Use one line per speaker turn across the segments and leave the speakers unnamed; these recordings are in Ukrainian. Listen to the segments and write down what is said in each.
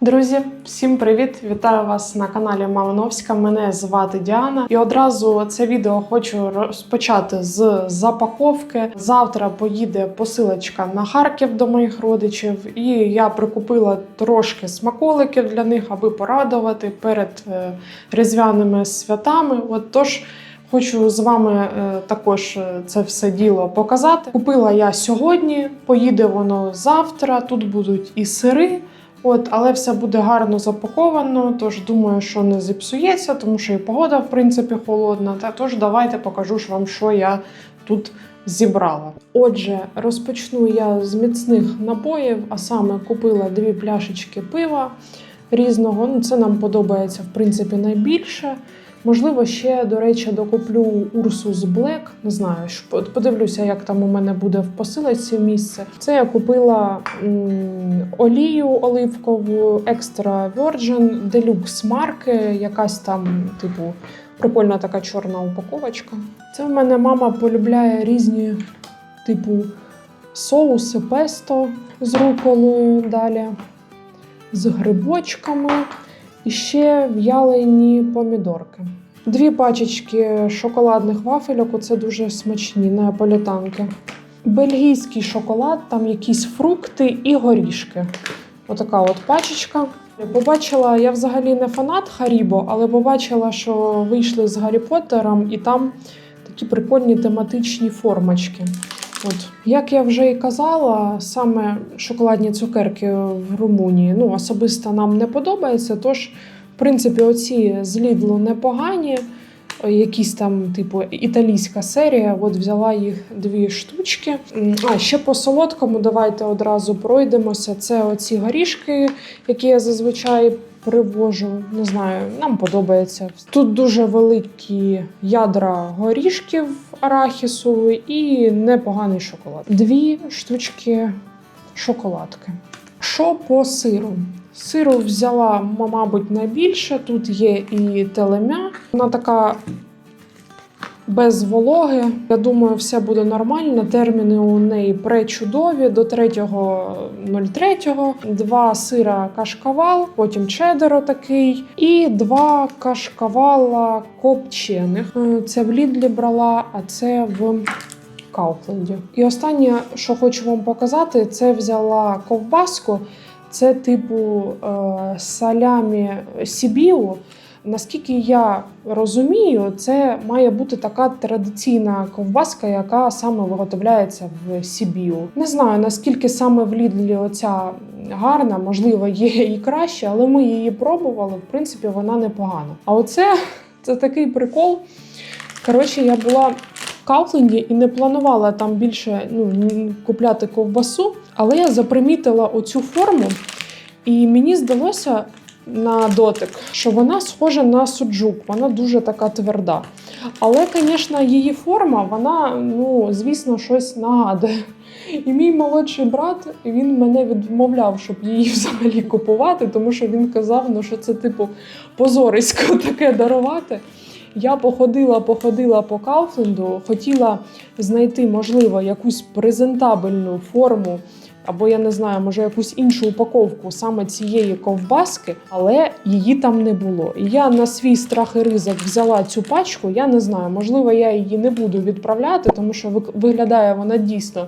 Друзі, всім привіт! Вітаю вас на каналі Малиновська. Мене звати Діана, і одразу це відео хочу розпочати з запаковки. Завтра поїде посилочка на Харків до моїх родичів, і я прикупила трошки смаколиків для них, аби порадувати перед е, різдвяними святами. От тож. Хочу з вами е, також е, це все діло показати. Купила я сьогодні, поїде воно завтра. Тут будуть і сири, От, але все буде гарно запаковано, тож думаю, що не зіпсується, тому що і погода, в принципі, холодна. Та тож давайте покажу ж вам, що я тут зібрала. Отже, розпочну я з міцних напоїв, а саме купила дві пляшечки пива різного. Ну, це нам подобається, в принципі, найбільше. Можливо, ще, до речі, докуплю Урсус Black. Не знаю, подивлюся, як там у мене буде в посилці місце. Це я купила м, олію оливкову Extra Virgin Deluxe марки, якась там, типу, прикольна така чорна упаковочка. Це в мене мама полюбляє різні, типу, соуси, песто з руколою далі, з грибочками і ще в'ялені помідорки. Дві пачечки шоколадних вафельок, оце дуже смачні неаполітанки. Бельгійський шоколад, там якісь фрукти і горішки. Отака от пачечка. Побачила, я взагалі не фанат Харібо, але побачила, що вийшли з Гаррі Поттером, і там такі прикольні тематичні формочки. От, як я вже і казала, саме шоколадні цукерки в Румунії ну, особисто нам не подобається. Тож, в принципі, оці з Лідлу непогані. Е, Якісь там, типу, італійська серія. От взяла їх дві штучки. А ще по солодкому давайте одразу пройдемося. Це оці горішки, які я зазвичай привожу. Не знаю, нам подобається. Тут дуже великі ядра горішків арахісу і непоганий шоколад. Дві штучки шоколадки. Що по сиру? Сиру взяла, мабуть, найбільше. Тут є і телемя. Вона така без вологи. Я думаю, все буде нормально. Терміни у неї пречудові до 3.03. Два сира кашкавал, потім чедеро такий, і два кашкавала копчених. Е, Це в Лідлі брала, а це в Кауфленді. І останнє, що хочу вам показати, це взяла ковбаску. Це типу е, салямі Сібіу. Наскільки я розумію, це має бути така традиційна ковбаска, яка саме виготовляється в Сібіу. Не знаю наскільки саме в Лідлі оця гарна, можливо, є і краще, але ми її пробували. В принципі, вона непогана. А оце це такий прикол. Коротше, я була в Кауфленді і не планувала там більше ну, купляти ковбасу, але я запримітила оцю форму, і мені здалося на дотик, що вона схожа на суджук, вона дуже така тверда. Але, звісно, її форма, вона, ну, звісно, щось нагадує. І мій молодший брат він мене відмовляв, щоб її взагалі купувати, тому що він казав, ну, що це типу позорисько таке дарувати. Я походила, походила по Кауфленду, хотіла знайти, можливо, якусь презентабельну форму, або я не знаю, може якусь іншу упаковку саме цієї ковбаски, але її там не було. І я на свій страх і ризик взяла цю пачку. Я не знаю, можливо, я її не буду відправляти, тому що виглядає вона дійсно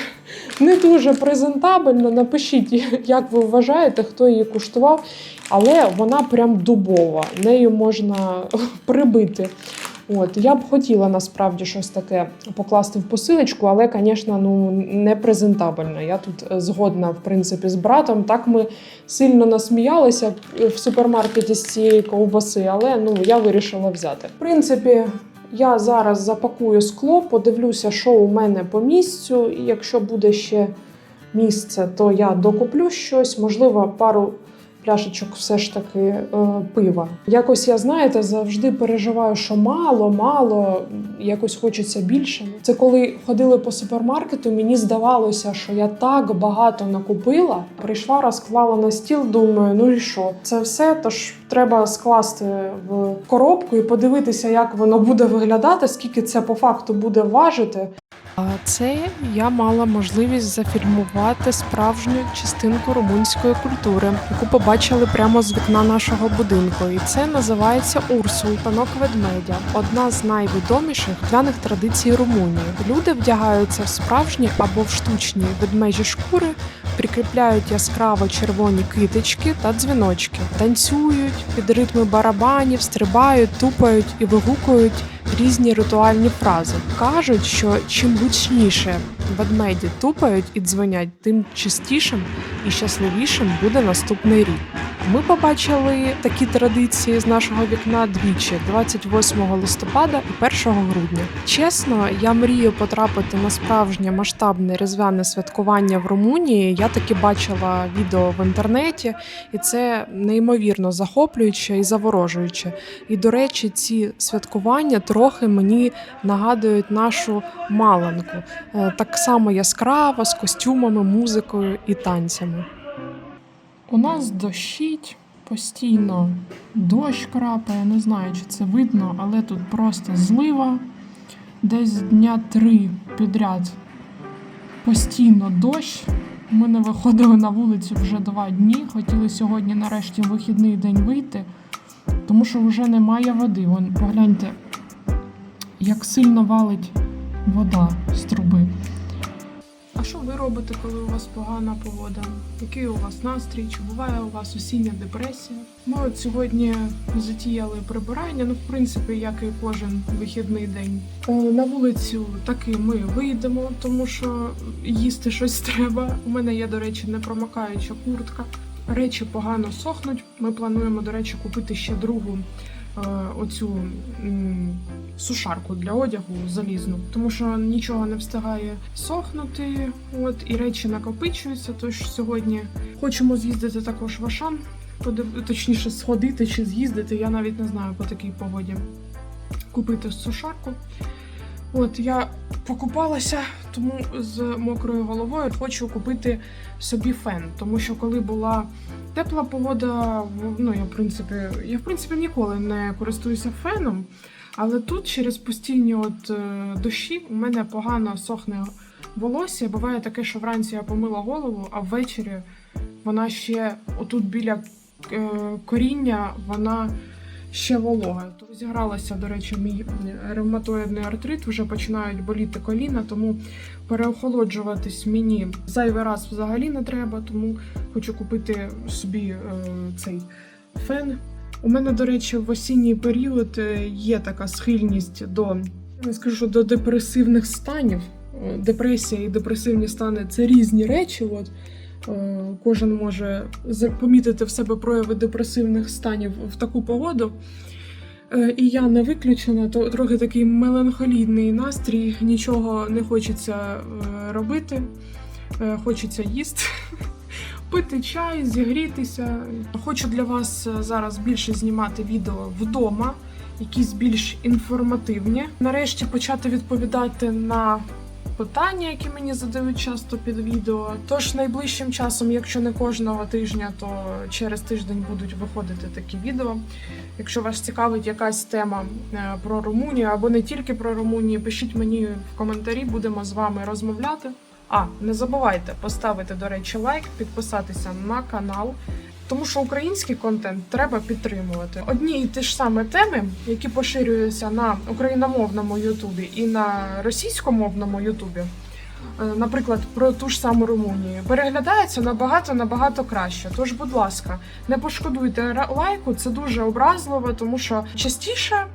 не дуже презентабельно. Напишіть, як ви вважаєте, хто її куштував, але вона прям дубова, нею можна прибити. От я б хотіла насправді щось таке покласти в посилочку, але, звісно, ну не презентабельно. Я тут е, згодна, в принципі, з братом. Так ми сильно насміялися в супермаркеті з цієї ковбаси, але ну я вирішила взяти. В принципі. Я зараз запакую скло, подивлюся, що у мене по місцю. І якщо буде ще місце, то я докуплю щось, можливо, пару пляшечок все ж таки е, пива. Якось я знаєте, завжди переживаю, що мало, мало, якось хочеться більше. Це коли ходили по супермаркету, мені здавалося, що я так багато накупила. Прийшла, розклала на стіл, думаю, ну і що? Це все. Тож треба скласти в коробку і подивитися, як воно буде виглядати, скільки це по факту буде важити. Це я мала можливість зафільмувати справжню частинку румунської культури, яку побачили прямо з вікна нашого будинку. І це називається Урсул, панок ведмедя, одна з найвідоміших пляних традицій Румунії. Люди вдягаються в справжні або в штучні ведмежі шкури, прикріпляють яскраво червоні китички та дзвіночки, танцюють під ритми барабанів, стрибають, тупають і вигукують різні ритуальні фрази. Кажуть, що чим гучніше ведмеді тупають і дзвонять, тим чистішим і щасливішим буде наступний рік. Ми побачили такі традиції з нашого вікна двічі: 28 листопада і 1 грудня. Чесно, я мрію потрапити на справжнє масштабне різдвяне святкування в Румунії. Я таки бачила відео в інтернеті, і це неймовірно захоплююче і заворожуюче. І до речі, ці святкування трохи мені нагадують нашу маланку, Е, так само яскраво, з костюмами, музикою і танцями. У нас дощить постійно. Дощ крапає, не знаю, чи це видно, але тут просто злива. Десь дня три підряд постійно дощ. Ми не виходили на вулицю вже два дні. Хотіли сьогодні, нарешті, вихідний день вийти, тому що вже немає води. Вон, погляньте, як сильно валить вода з труби. А що ви робите, коли у вас погана погода? Який у вас настрій? Чи буває у вас осіння депресія? Ми от сьогодні затіяли прибирання, ну в принципі, як і кожен вихідний день. Е, На вулицю таки ми вийдемо, тому що їсти щось треба. У мене є, до речі, непромокаюча куртка. Речі погано сохнуть. Ми плануємо, до речі, купити ще другу оцю сушарку для одягу залізну, тому що нічого не встигає сохнути. От і речі накопичуються. Тож сьогодні хочемо з'їздити також в Ашан, точніше, сходити чи з'їздити. Я навіть не знаю по такій погоді. Купити сушарку. От я покупалася, тому з мокрою головою хочу купити собі фен, тому що коли була тепла погода, ну я в принципі, я в принципі ніколи не користуюся феном, але тут через постійні от е, дощі у мене погано сохне волосся. Буває таке, що вранці я помила голову, а ввечері вона ще отут біля е, коріння вона ще волога. То розігралася, до речі, мій ревматоїдний артрит, вже починають боліти коліна, тому переохолоджуватись мені зайвий раз взагалі не треба, тому хочу купити собі е, цей фен. У мене, до речі, в осінній період е, є така схильність до не скажу, до депресивних станів. Е, Депресія і депресивні стани це різні речі. От кожен може помітити в себе прояви депресивних станів в таку погоду. Е, І я не виключена, то трохи такий меланхолійний настрій, нічого не хочеться е, робити, е, хочеться їсти, пити чай, зігрітися. Хочу для вас е, зараз більше знімати відео вдома, якісь більш інформативні. Нарешті почати відповідати на питання, які мені задають часто під відео. Тож найближчим часом, якщо не кожного тижня, то через тиждень будуть виходити такі відео. Якщо вас цікавить якась тема е, про Румунію або не тільки про Румунію, пишіть мені в коментарі, будемо з вами розмовляти. А не забувайте поставити, до речі, лайк, підписатися на канал. Тому що український контент треба підтримувати. Одні і ті ж саме теми, які поширюються на україномовному Ютубі і на російськомовному Ютубі, е, наприклад, про ту ж саму Румунію, переглядаються набагато набагато краще. Тож, будь ласка, не пошкодуйте лайку, це дуже образливо, тому що частіше.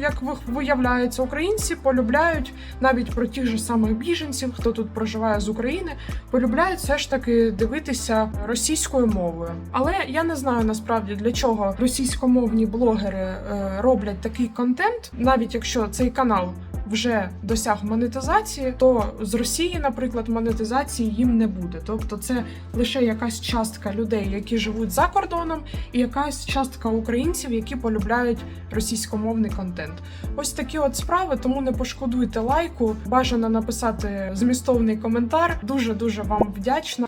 Як ви- виявляється, українці полюбляють навіть про тих же самих біженців, хто тут проживає з України, полюбляють все ж таки дивитися російською мовою. Але я не знаю насправді для чого російськомовні блогери е, роблять такий контент, навіть якщо цей канал. Вже досяг монетизації, то з Росії, наприклад, монетизації їм не буде. Тобто, це лише якась частка людей, які живуть за кордоном, і якась частка українців, які полюбляють російськомовний контент. Ось такі от справи, тому не пошкодуйте лайку. Бажано написати змістовний коментар. Дуже дуже вам вдячна.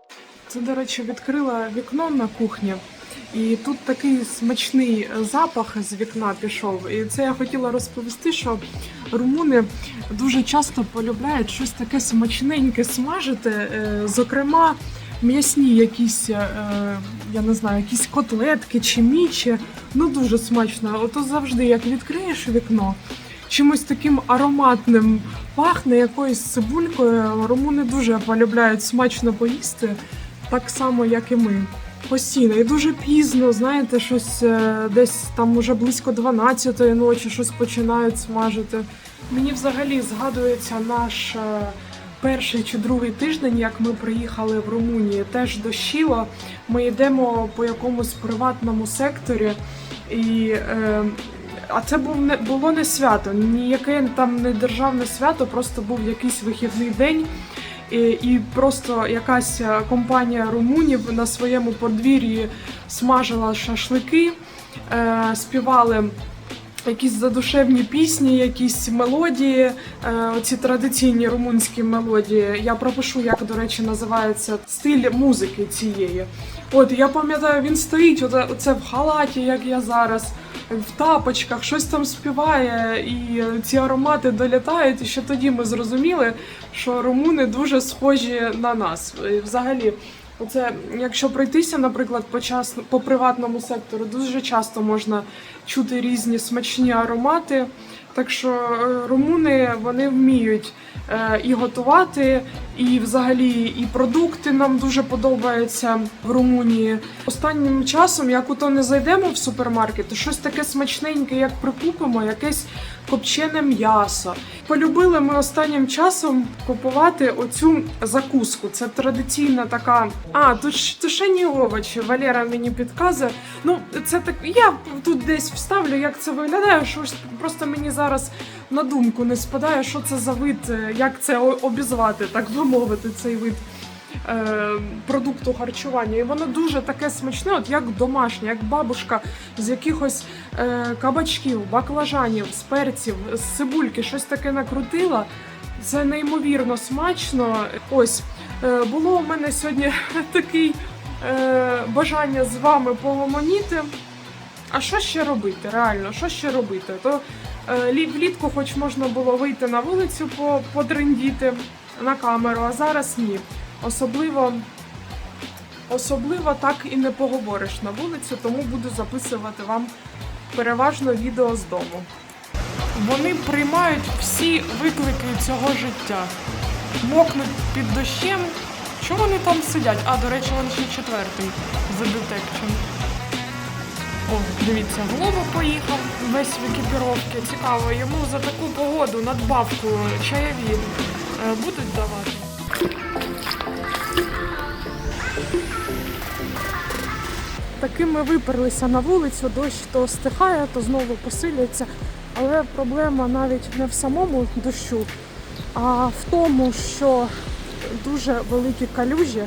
Це, до речі, відкрила вікно на кухні. І тут такий смачний запах з вікна пішов. І це я хотіла розповісти, що румуни дуже часто полюбляють щось таке смачненьке смажити. Е, Зокрема, м'ясні якісь, е, я не знаю, якісь котлетки чи мічі. Ну дуже смачно. Ото завжди, як відкриєш вікно, чимось таким ароматним пахне якоюсь цибулькою. Румуни дуже полюбляють смачно поїсти, так само, як і ми. Постійно і дуже пізно, знаєте, щось е, десь там уже близько 12-ї ночі щось починають смажити. Мені взагалі згадується наш е, перший чи другий тиждень, як ми приїхали в Румунію. Теж дощило. Ми йдемо по якомусь приватному секторі, і, е, а це був не було не свято, ніяке там не державне свято, просто був якийсь вихідний день. І, просто якась е, компанія румунів на своєму подвір'ї смажила шашлики, е, співали якісь задушевні пісні, якісь мелодії, е, оці традиційні румунські мелодії. Я пропишу, як, до речі, називається стиль музики цієї. От я пам'ятаю, він стоїть, оце, в халаті, як я зараз. В тапочках щось там співає, і ці аромати долітають. І ще тоді ми зрозуміли, що румуни дуже схожі на нас. І взагалі, оце, якщо пройтися, наприклад, по час по приватному сектору, дуже часто можна чути різні смачні аромати. Так що е, румуни вони вміють е, і готувати, і взагалі і продукти нам дуже подобаються в Румунії. Останнім часом, як ото не зайдемо в супермаркет, то щось таке смачненьке, як прикупимо, якесь копчене м'ясо. Полюбили ми останнім часом купувати оцю закуску. Це традиційна така. А, тут тушені овочі. Валера мені підказує. Ну, це так. Я тут десь вставлю, як це виглядає. Щось просто мені зараз на думку не спадає, що це за вид, е, як це обізвати, так би мовити, цей вид. е, Продукту харчування, і воно дуже таке смачне, от як домашнє, як бабушка з якихось е, кабачків, баклажанів, з перців, з цибульки, щось таке накрутила. Це неймовірно смачно. Ось е, було у мене сьогодні таке е, бажання з вами поломоніти. А що ще робити? Реально, що ще робити? То влітку, хоч можна було вийти на вулицю по, подрендіти на камеру, а зараз ні. Особливо, особливо так і не поговориш на вулицю, тому буду записувати вам переважно відео з дому. Вони приймають всі виклики цього життя. Мокнуть під дощем. Чому вони там сидять? А, до речі, він ще четвертий за детекчем. О, дивіться, Глоба поїхав весь в екіпіровці. Цікаво, йому за таку погоду надбавку чаєві е, будуть давати. Таки ми виперлися на вулицю, дощ то стихає, то знову посилюється. Але проблема навіть не в самому дощу, а в тому, що дуже великі калюжі.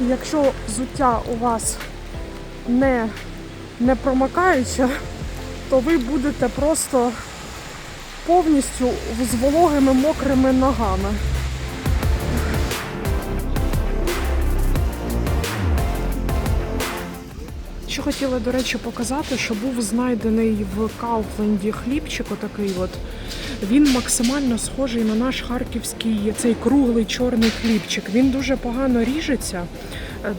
І якщо взуття у вас не, не промикаюче, то ви будете просто повністю з вологими мокрими ногами. Що хотіла, до речі, показати, що був знайдений в Кауфленді хлібчик, отакий от. Він максимально схожий на наш харківський цей круглий чорний хлібчик. Він дуже погано ріжеться,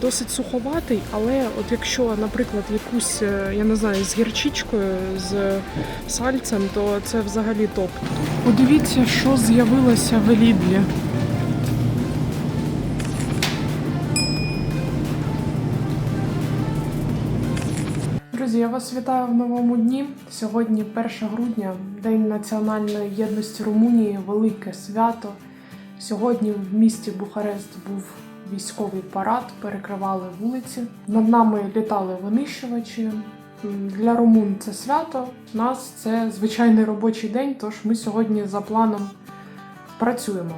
досить суховатий, але от якщо, наприклад, якусь, е, я не знаю, з гірчичкою, з сальцем, то це взагалі топ. Подивіться, що з'явилося в Лідлі. Друзі, я вас вітаю в новому дні. Сьогодні 1 грудня, День національної єдності Румунії, велике свято. Сьогодні в місті Бухарест був військовий парад, перекривали вулиці. Над нами літали винищувачі. Для румун це свято. У нас це звичайний робочий день, тож ми сьогодні за планом працюємо.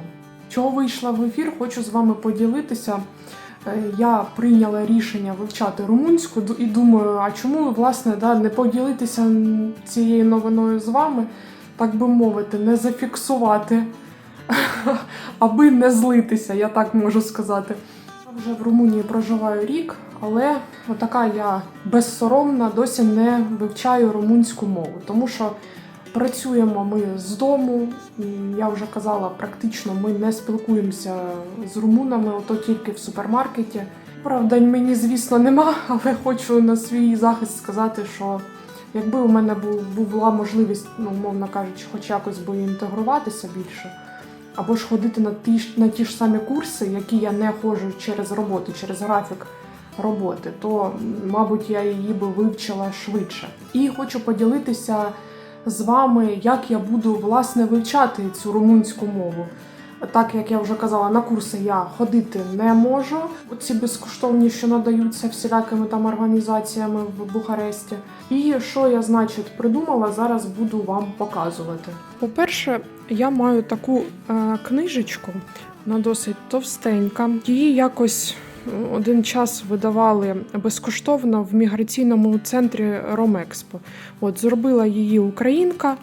Чого вийшла в ефір, хочу з вами поділитися. Е, Я прийняла рішення вивчати румунську і думаю, а чому власне да, не поділитися цією новиною з вами, так би мовити, не зафіксувати, аби не злитися, я так можу сказати. Я вже в Румунії проживаю рік. Але отака я безсоромна, досі не вивчаю румунську мову, тому що працюємо ми з дому. М, Я вже казала, практично ми не спілкуємося з румунами, ото тільки в супермаркеті. Правда, мені, звісно, нема, але хочу на свій захист сказати, що якби у мене була можливість, ну, умовно кажучи, хоч якось би інтегруватися більше, або ж ходити на ті, на ті ж самі курси, які я не ходжу через роботу, через графік роботи, то, мабуть, я її би вивчила швидше. І хочу поділитися з вами, як я буду власне вивчати цю румунську мову. Так як я вже казала, на курси я ходити не можу. Ці безкоштовні, що надаються всілякими там організаціями в Бухаресті. І що я, значить, придумала, зараз буду вам показувати. По-перше, я маю таку е, книжечку, вона досить товстенька. Її якось е, один час видавали безкоштовно в міграційному центрі Ромекспо. От зробила її українка.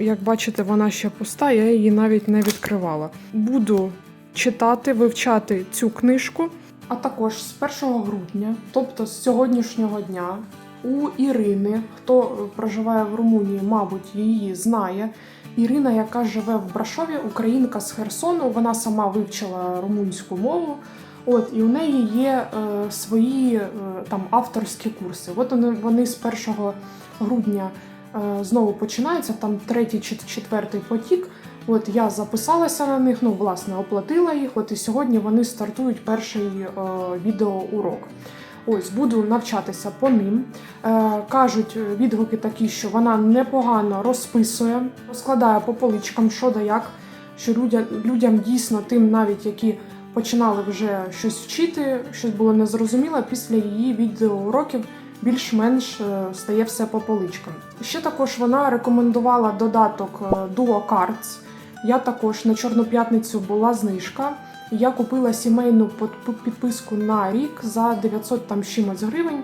Як бачите, вона ще пуста, я її навіть не відкривала. Буду читати, вивчати цю книжку. А також з 1 грудня, тобто з сьогоднішнього дня, у Ірини, хто е, проживає в Румунії, мабуть, її знає. Ірина, яка живе в Брашові, українка з Херсону, вона сама вивчила румунську мову. От і у неї є е, свої е, там авторські курси. От вони, вони з 1 грудня е, знову починаються, там третій чи четвертий потік. От я записалася на них, ну власне оплатила їх. От і сьогодні вони стартують перший е, відеоурок. Ось буду навчатися по ним. Е, кажуть е, відгуки такі, що вона непогано розписує, розкладає по поличкам, що да як, що людям, людям дійсно тим, навіть які починали вже щось вчити, щось було незрозуміло, після її відеоуроків більш-менш е, стає все по поличкам. Ще також вона рекомендувала додаток Duo Cards. Я також на Чорну п'ятницю була знижка. Я купила сімейну підписку на рік за 900 там чимось гривень.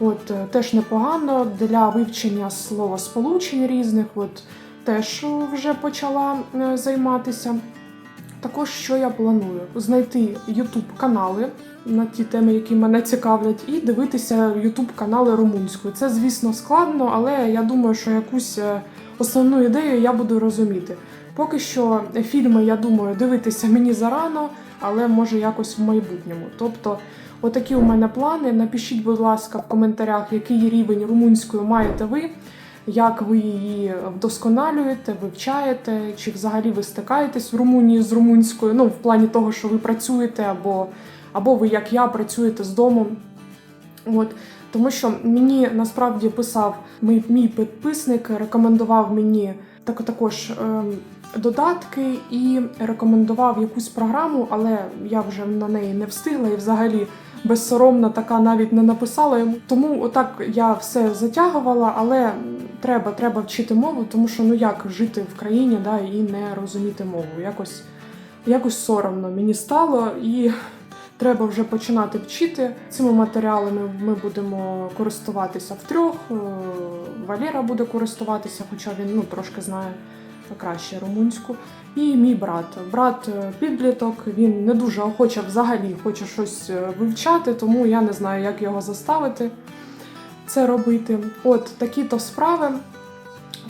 От е, теж непогано для вивчення словосполучень різних. От теж вже почала е, займатися. Також що я планую? Знайти YouTube канали на ті теми, які мене цікавлять, і дивитися YouTube канали румунською. Це, звісно, складно, але я думаю, що якусь е, основну ідею я буду розуміти. Поки що фільми, я думаю, дивитися мені зарано, але може якось в майбутньому. Тобто, отакі у мене плани. Напишіть, будь ласка, в коментарях, який рівень румунської маєте ви, як ви її вдосконалюєте, вивчаєте, чи взагалі ви стикаєтесь в Румунії з румунською, ну в плані того, що ви працюєте, або, або ви, як я, працюєте з дому. От. Тому що мені насправді писав мій, мій підписник, рекомендував мені так, також ем, додатки і рекомендував якусь програму, але я вже на неї не встигла і взагалі безсоромна така навіть не написала йому. Тому отак я все затягувала, але треба, треба вчити мову, тому що ну як жити в країні да, і не розуміти мову. Якось, якось соромно мені стало і. Треба вже починати вчити. Цими матеріалами ми будемо користуватися втрьох. Е, Валера буде користуватися, хоча він ну, трошки знає краще румунську. І мій брат. Брат е, підліток, він не дуже охоче взагалі хоче щось е, вивчати, тому я не знаю, як його заставити це робити. От такі то справи.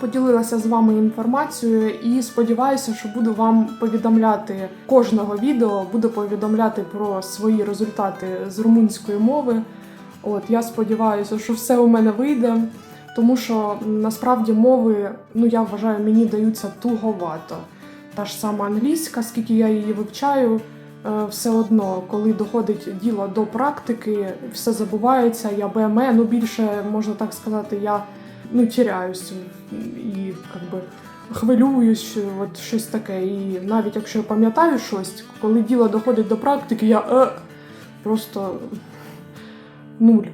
Поділилася з вами інформацією і сподіваюся, що буду вам повідомляти кожного відео, буду повідомляти про свої результати з румунської мови. От я сподіваюся, що все у мене вийде, тому що насправді мови, ну я вважаю, мені даються туговато. Та ж сама англійська, скільки я її вивчаю, е, все одно, коли доходить діло до практики, все забувається. Я БМЕ, ну більше можна так сказати, я ну, теряюсь і как би, хвилююсь, от щось таке. І навіть якщо я пам'ятаю щось, коли діло доходить до практики, я е, просто нуль.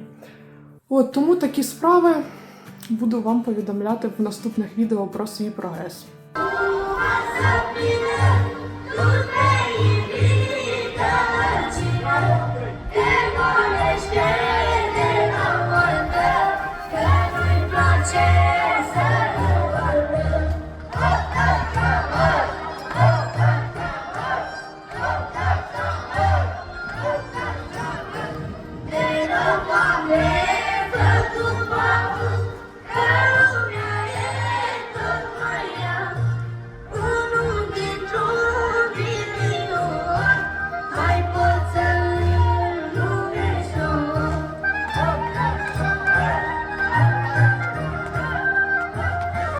От тому такі справи буду вам повідомляти в наступних відео про свій прогрес.
Te